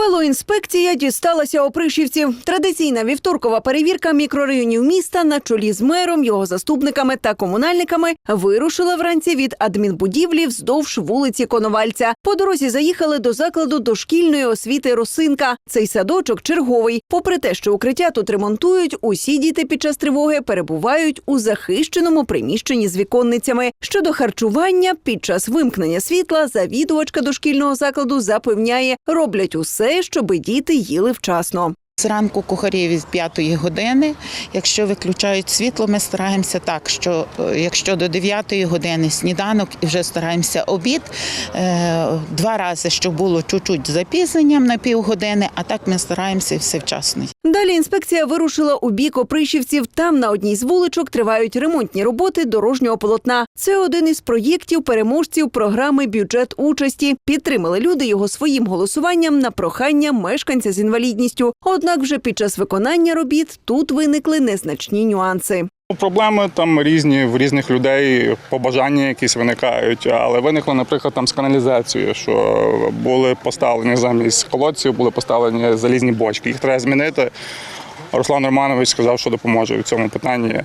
Велоінспекція дісталася опришівців. Традиційна вівторкова перевірка мікрорайонів міста на чолі з мером, його заступниками та комунальниками вирушила вранці від адмінбудівлі вздовж вулиці Коновальця. По дорозі заїхали до закладу дошкільної освіти Росинка. Цей садочок черговий. Попри те, що укриття тут ремонтують, усі діти під час тривоги перебувають у захищеному приміщенні з віконницями. Щодо харчування, під час вимкнення світла завідувачка дошкільного закладу запевняє, роблять усе, щоби діти їли вчасно. Зранку кухарі від 5 години. Якщо виключають світло, ми стараємося так, що е, якщо до 9 години сніданок і вже стараємося обід, е, два рази, щоб було чуть-чуть запізненням на півгодини, а так ми стараємося все вчасно. Далі інспекція вирушила у бік опришівців. Там на одній з вуличок тривають ремонтні роботи дорожнього полотна. Це один із проєктів переможців програми Бюджет участі. Підтримали люди його своїм голосуванням на прохання мешканця з інвалідністю. Однак вже під час виконання робіт тут виникли незначні нюанси. Проблеми там різні в різних людей, побажання якісь виникають, але виникло, наприклад, там з каналізацією, що були поставлені замість колодців, були поставлені залізні бочки. Їх треба змінити. Руслан Романович сказав, що допоможе в цьому питанні.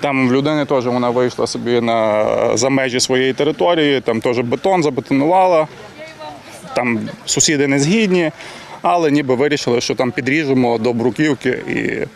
Там в людини теж вона вийшла собі на за межі своєї території, там теж бетон забетонувала. Там сусіди не згідні, але ніби вирішили, що там підріжемо до бруківки, і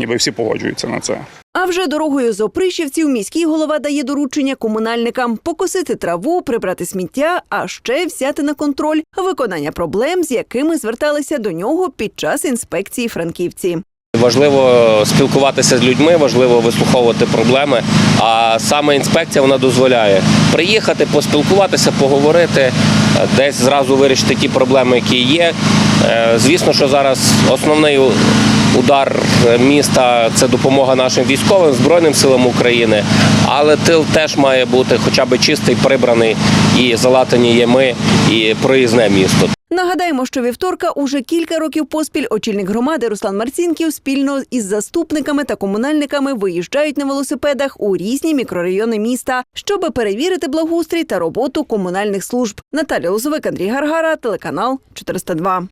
ніби всі погоджуються на це. А вже дорогою з опришівців міський голова дає доручення комунальникам покосити траву, прибрати сміття, а ще взяти на контроль виконання проблем, з якими зверталися до нього під час інспекції франківці. Важливо спілкуватися з людьми, важливо вислуховувати проблеми. А саме інспекція вона дозволяє приїхати, поспілкуватися, поговорити, десь зразу вирішити ті проблеми, які є. Е, Звісно, що зараз основний у- удар міста це допомога нашим військовим збройним силам України. Але тил теж має бути хоча б чистий, прибраний і залатані ями, і проїзне місто. Нагадаємо, що вівторка уже кілька років поспіль очільник громади Руслан Марцінків спільно із заступниками та комунальниками виїжджають на велосипедах у різні мікрорайони міста, щоби перевірити благоустрій та роботу комунальних служб. Наталя Лозовик, Андрій Гаргара, телеканал 402.